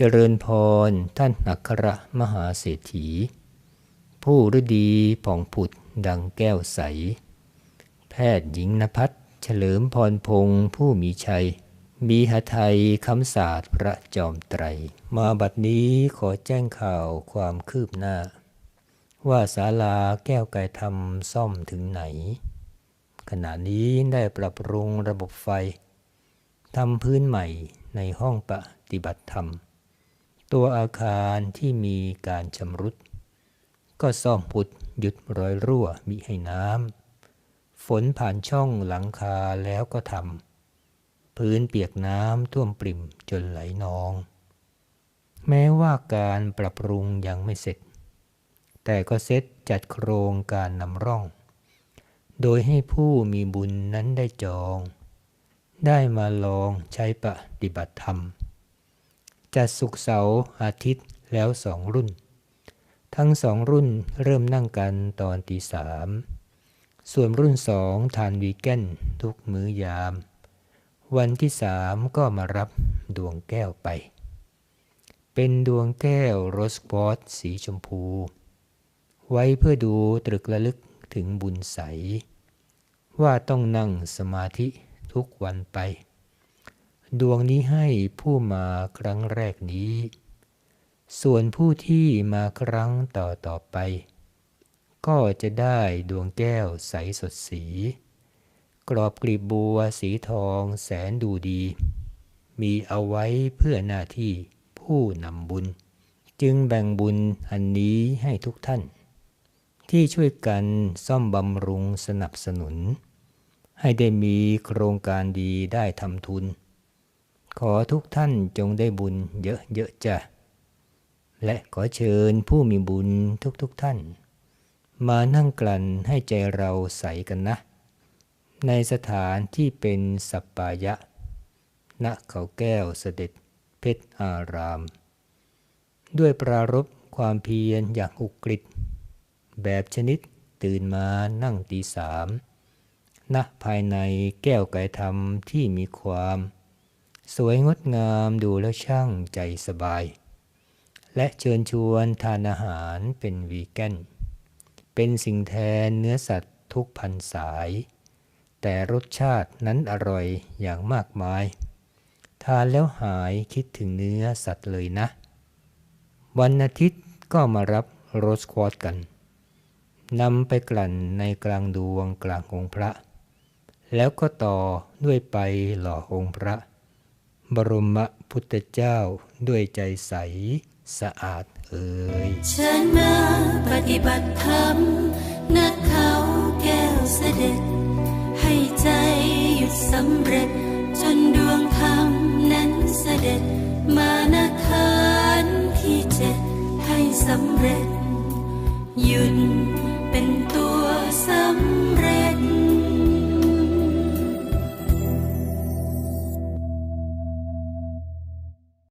เจริญพรท่านอัครมหาเศรษฐี ผู้ฤดีผ่องผุดดังแก้วใส แพทย์หญิงนภัสเฉลิมพรพงศ์ผู้มีชัย มีหไทยคำศาสตร์พระจอมไตร มาบัดนี้ขอแจ้งข่าวความคืบหน้า ว่าศาลาแก้วไก่ทำซ่อมถึงไหน ขณะนี้ได้ปรับปรุงระบบไฟทำพื้นใหม่ในห้องปฏิบัติธรรม ตัวอาคารที่มีการชำรุด ก็ซ่อมพุดหยุดรอยรั่วมิให้น้ำฝนผ่านช่องหลังคาแล้วก็ทำพื้นเปียกน้ำท่วมปริ่มจนไหลนอง แม้ว่าการปรับปรุงยังไม่เสร็จ แต่ก็เซ็ตจัดโครงการนำร่อง โดยให้ผู้มีบุญนั้นได้จอง ได้มาลองใช้ปฏิบัติธรรม จัดสุกเสาร์อาทิตย์แล้วสองรุ่น ทั้งสองรุ่นเริ่มนั่งกันตอนตีสามส่วนรุ่นสองทานวีแกนทุกมื้อยาม วันที่สามก็มารับดวงแก้วไป เป็นดวงแก้วโรสควอตสีชมพู ไว้เพื่อดูตรึกระลึกถึงบุญใส ว่าต้องนั่งสมาธิทุกวันไป ดวงนี้ให้ผู้มาครั้งแรกนี้ ส่วนผู้ที่มาครั้งต่อต่อไป ก็จะได้ดวงแก้วใสสดสี กรอบกลีบบัวสีทองแสนดูดี มีเอาไว้เพื่อหน้าที่ผู้นำบุญ จึงแบ่งบุญอันนี้ให้ทุกท่าน ที่ช่วยกันซ่อมบำรุงสนับสนุน ให้ได้มีโครงการดีได้ทำทุน ขอทุกท่านจงได้บุญเยอะๆจ้ะ และขอเชิญผู้มีบุญทุกๆทท่าน มานั่งกลั่นให้ใจเราใสกันนะ ในสถานที่เป็นสัปปายะ ณเขาแก้วเสด็จเพชรอาราม ด้วยปรารบความเพียรอย่างอุกฤษ แบบชนิดตื่นมานั่งตีสามณภายในแก้วไก่ธรรมที่มีความ สวยงดงามดูแล้วช่างใจสบาย และเชิญชวนทานอาหารเป็นวีแกน เป็นสิ่งแทนเนื้อสัตว์ทุกพันสาย แต่รสชาตินั้นอร่อยอย่างมากมาย ทานแล้วหายคิดถึงเนื้อสัตว์เลยนะ วันอาทิตย์ก็มารับโรสควอตกันนำไปกลั่นในกลางดวงกลางองค์พระ แล้วก็ต่อด้วยไปหล่อองค์พระ บรมพุทธเจ้าด้วยใจใสสะอาดเอ่ยฉันมาปฏิบัติธรรมนักเขาแก้วเสด็จ ให้ใจหยุดสำเร็จ จนดวงธรรมนั้นเสด็จ มานาคานที่เจ็ดให้สำเร็จ หยุดเป็นตัวสำเร็จ